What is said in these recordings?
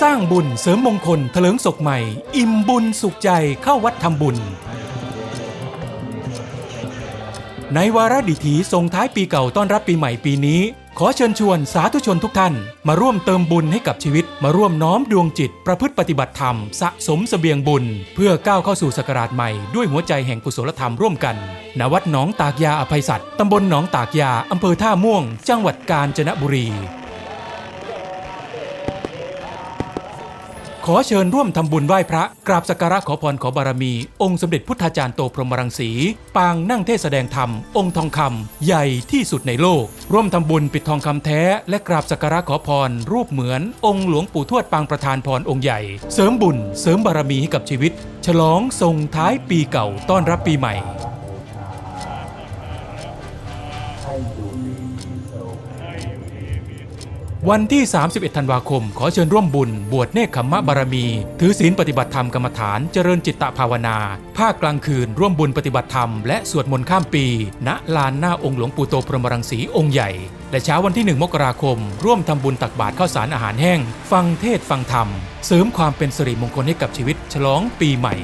สร้างบุญเสริมมงคลเถลิงศกใหม่ อิ่มบุญสุขใจเข้าวัดทำบุญ ในวาระดิถีส่งท้ายปีเก่าต้อนรับปีใหม่ปีนี้ ขอเชิญชวนสาธุชนทุกท่าน มาร่วมเติมบุญให้กับชีวิต มาร่วมน้อมดวงจิต ประพฤติปฏิบัติธรรม สะสมเสบียงบุญ เพื่อก้าวเข้าสู่ศักราชใหม่ด้วยหัวใจแห่งกุศลธรรมร่วมกันณวัดหนองตากยาอภัยสัตว์ตำบลหนองตากยาอำเภอท่าม่วง จังหวัดกาญจนบุรี ขอเชิญร่วมทำบุญไหว้พระ กราบสักการะขอพรขอบารมี องค์สมเด็จพุทธาจารย์โตพรหมรังสี ปางนั่งเทศแสดงธรรม องค์ทองคำใหญ่ที่สุดในโลก ร่วมทำบุญปิดทองคำแท้ และกราบสักการะขอพร รูปเหมือน องค์หลวงปู่ทวดปางประธานพรองค์ใหญ่ เสริมบุญ เสริมบารมีให้กับชีวิต ฉลองส่งท้ายปีเก่าต้อนรับปีใหม่ วันที่ 31 ธันวาคม ขอเชิญร่วมบุญ บวชเนคขมมะบารมี ถือศีลปฏิบัติธรรมกรรมฐานเจริญจิตตภาวนา ภาคกลางคืนร่วมบุญปฏิบัติธรรมและสวดมนต์ข้ามปี ณ ลานหน้าองค์หลวงปู่โตพรหมรังสีองค์ใหญ่ และเช้าวันที่ 1 มกราคม ร่วมทำบุญตักบาตรข้าวสารอาหารแห้ง ฟังเทศฟังธรรม เสริมความเป็นสิริมงคลให้กับชีวิตฉลองปีใหม่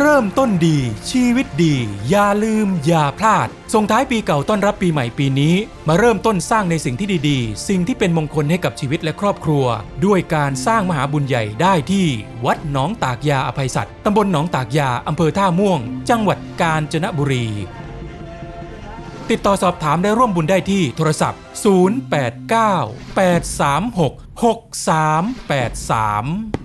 เริ่มต้นดีชีวิตดี อย่าลืม อย่าพลาด ส่งท้ายปีเก่าต้อนรับปีใหม่ปีนี้ มาเริ่มต้นสร้างในสิ่งที่ดีๆ สิ่งที่เป็นมงคลให้กับชีวิตและครอบครัว ด้วยการสร้างมหาบุญใหญ่ได้ที่ วัดหนองตากยาอภัยสัตว์ตำบลหนองตากยาอำเภอท่าม่วง จังหวัดกาญจนบุรี ติดต่อสอบถามและร่วมบุญได้ที่โทรศัพท์ 089 836 6383